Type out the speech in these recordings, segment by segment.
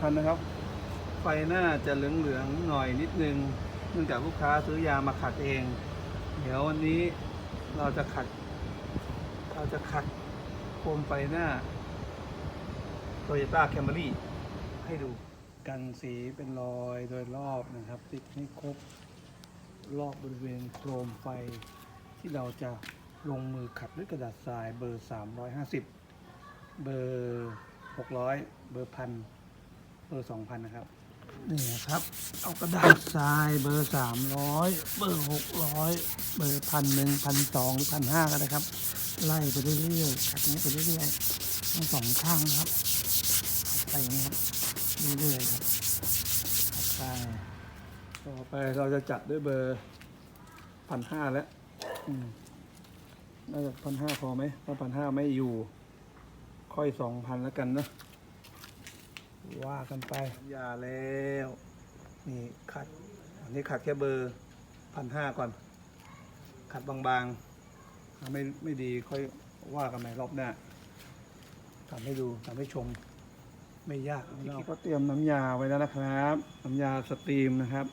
คันนะครับ ไฟหน้าจะเหลืองๆหน่อยนิดนึง เนื่องจากลูกค้าซื้อยามาขัดเอง เดี๋ยววันนี้เราจะขัด เราจะขัดโคมไฟหน้า Toyota Camry ให้ดูกันสีเป็นรอยโดยรอบนะครับ ติดให้ครบรอบบริเวณโครมไฟ ที่เราจะลงมือขัดด้วยกระดาษทรายเบอร์ 350 เบอร์ 600 เบอร์พัน เบอร์2,000นนะครับ นี่นะครับ เอากระดาษทรายเบอร์300เบอร์600เบอร์พันหนึ่งพันสองหรือพันห้าก็ได้ครับ ไล่ไปเรื่อยๆขัดนี้ไปเรื่อยๆทั้งสองข้างนะครับไปนี้ครับเรื่อยๆครับขัดไปต่อไปเราจะจัดด้วยเบอร์พันห้าแล้วน่าจะพันห้าพอไหมถ้าพันห้าไม่อยู่ ค่อยสองพันแล้วกันเนะ ว่ากันไป อย่าแล้วนี่ขัดอันนี้ขัดแค่เบอร์พันห้าก่อน ขัดบางๆถ้าไม่ไม่ดีค่อยว่ากันใหม่รอบหน้าทำให้ดูทำให้ชมไม่ยากเราก็เตรียมน้ำยาไว้แล้วนะครับ น้ำยาสตรีมนะครับ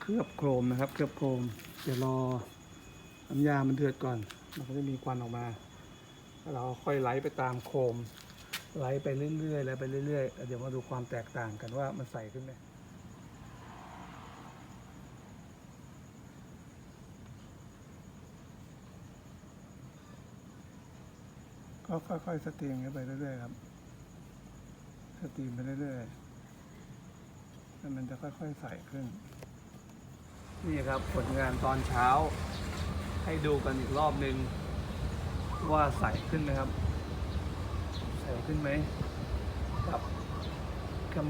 เคลือบโครมนะครับ เคลือบโครมเดี๋ยวรอน้ำยามันเดือดก่อน มันก็จะมีควันออกมาแล้วเราค่อยไหลไปตามโครม ไหลไปเรื่อยๆไหลไปเรื่อยๆแล้วเดี๋ยวมาดูความแตกต่างกันว่ามันใสขึ้นไหมก็ค่อยๆสตรีมกันไปเรื่อยๆครับ สตรีมไปเรื่อยๆแล้วมันจะค่อยๆใสขึ้น นี่ครับผลงานตอนเช้า ให้ดูกันอีกรอบหนึ่งว่าใสขึ้นไหมครับใส ขึ้นไหมกับคัม